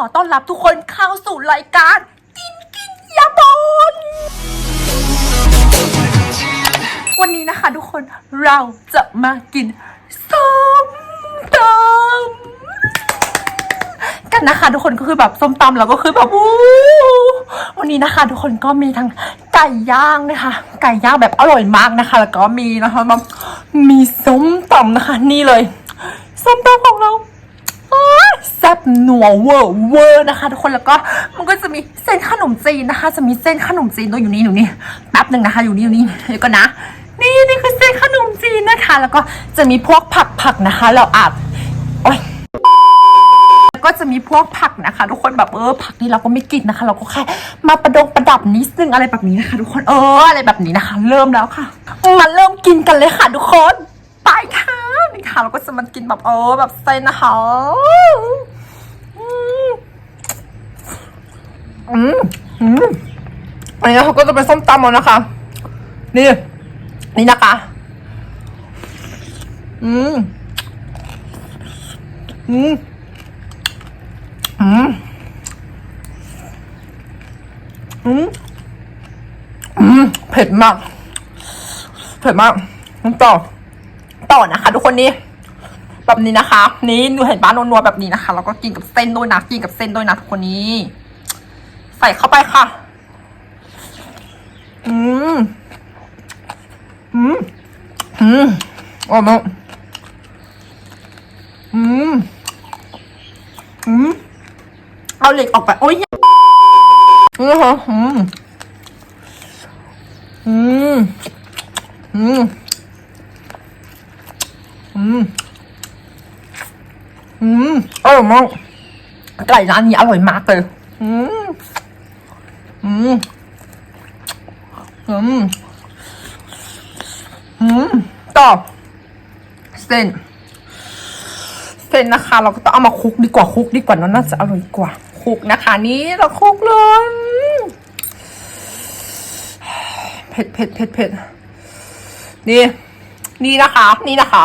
อต้อนรับทุกคนเข้าสู่รายการ กินกินยาบนวันนี้นะคะทุกคนเราจะมากินส้มตำกันนะคะ ทุกคนก็คือแบบส้มตำแล้วก็คือแบบวู้วันนี้นะคะ ทุกคนก็มีทั้งไก่ย่างนะคะ ไก่ย่างแบบอร่อยมากนะคะ แล้วก็มีนะคะมีส้มตำนะคะ นี่เลยส้มตำของเรา แซ่บหนัวเวอร์เวอร์นะคะ ทุกคนแล้วก็มันก็จะมีเส้นขนมจีนนะคะ จะมีเส้นขนมจีนตัวอยู่นี่อยู่นี่แป๊บหนึ่งนะคะ อยู่นี่อยู่นี่เดี๋ยวก่อนนะ นี่นี่คือเส้นขนมจีนนะคะ แล้วก็จะมีพวกผักผักนะคะ เราอาบโอ๊ยแล้วก็จะมีพวกผักนะคะ ทุกคนแบบเออผักนี่เราก็ไม่กินนะคะ เราก็แค่มาประดงประดับนิดนึงอะไรแบบนี้นะคะ ทุกคนเอออะไรแบบนี้นะคะ เริ่มแล้วค่ะมาเริ่มกินกันเลยค่ะ ทุกคน ไปค่ะนี่ค่ะเราก็จะมากินแบบเออแบบเส้นนะคะอืมอืมอืมอันนี้เขาก็จะเป็นส้มตำแล้วนะคะ นี่ นี่นะคะ อืม อืม อืม อืม อืม เผ็ดมาก เผ็ดมากน้ำต่อ ต่อนะคะ ทุกคนนี่แบบนี้นะคะ นี่หนูเห็นบ้านนัวๆแบบนี้นะคะ แล้วก็กินกับเส้นด้วยนะกินกับเส้นด้วยนะทุกคนนี้ ใส่เข้าไปค่ะ อืมอืมอืมอร่อยมากอืมอืมเอาเหล็กออกไป โอ้ยนี่ค่ะอืมอืมอืม อืม อืมอร่อยมากไก่ร้านนี้อร่อยมากเลย อืม อืม อืม อืม ต่อ เส้น เส้นนะคะ เราก็ต้องเอามาคลุกดีกว่าคลุกดีกว่าเนอะน่าจะอร่อยกว่าคลุกนะคะ นี้เราคลุกเลยเผ็ดเผ็ดเผ็ดเผ็ดนี่ นี่นะคะ นี่นะคะ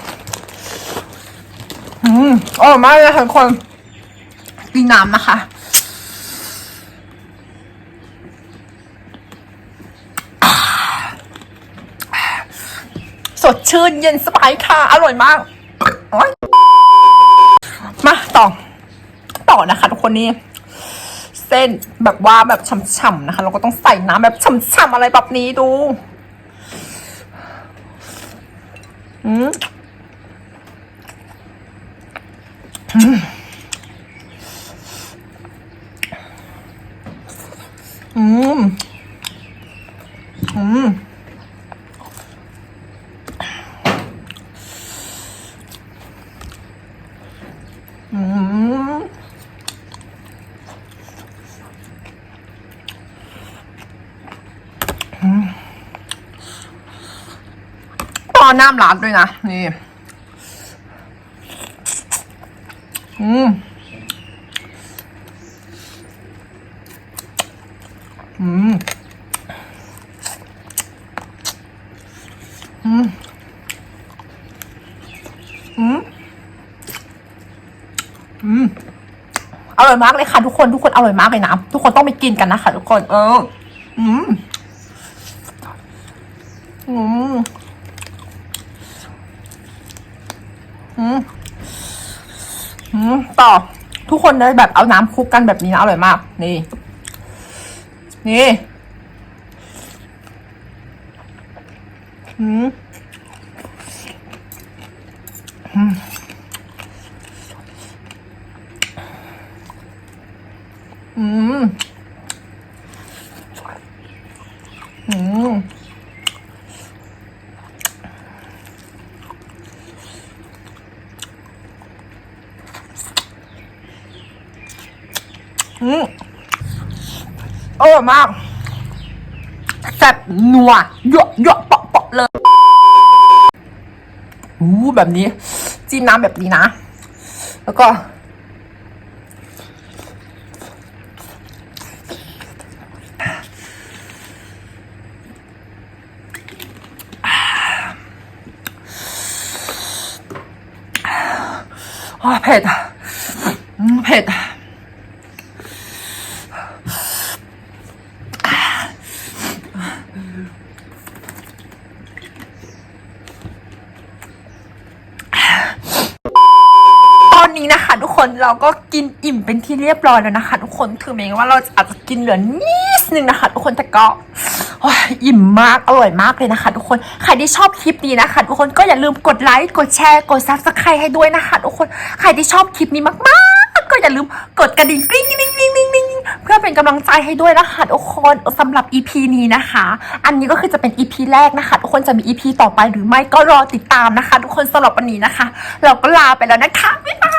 อืมอืมอืมอืมอืมอร่อยมากเลยค่ะทุกคน กินน้ำนะคะสดชื่นเย็นสบายค่ะ อร่อยมาก มาต่อ ต่อนะคะทุกคนนี่ เส้นแบบว่าแบบฉ่ำๆนะคะ เราก็ต้องใส่น้ำแบบฉ่ำๆอะไรแบบนี้ดู อืม อืม อืมอืมต่อน้ำร้านด้วยนะ นี่ อืมอืมอืมอืมอืมอร่อยมากเลยค่ะ ทุกคนทุกคนอร่อยมากเลยนะทุกคนต้องไปกินกันนะคะทุกคน เออ อืมอืมอืมอืม ต่อ ทุกคนได้แบบเอาน้ำคลุกกันแบบนี้นะอร่อยมาก นี่ นี่อืมอืมอืม อืม อ อืมอร่อยมากแซ่บนัวเยอะเยอะเปาะเปาะเลยอู้แบบนี้ จิ้มน้ำแบบนี้นะ แล้วก็อ๋อเผ็ดอืมเผ็ด ต อนนี้นะคะ ทุกคนเราก็กินอิ่มเป็นที่เรียบร้อยแล้วนะคะ ทุกคนถึงแม้ว่าเราจะอาจจะกินเหลือนิดนึงนะคะ ทุกคนแต่ก็อิ่มมากอร่อยมากเลยนะคะ ทุกคนใครที่ชอบคลิปนี้นะคะ ทุกคนก็อย่าลืมกดไลค์กดแชร์กดซับสไครต์ให้ด้วยนะคะ ทุกคนใครที่ชอบคลิปนี้มากๆ ก็อย่าลืมกดกระดิ่งกริ๊งกริ๊งกริ๊งกริ๊งกริ๊งเพื่อเป็นกำลังใจให้ด้วยนะคะทุกคนสำหรับ EP นี้นะคะ อันนี้ก็คือจะเป็น EP แรกนะคะทุกคนจะมี EP ต่อไปหรือไม่ก็รอติดตามนะคะ ทุกคนสำหรับวันนี้นะคะ เราก็ลาไปแล้วนะคะบ๊ายบาย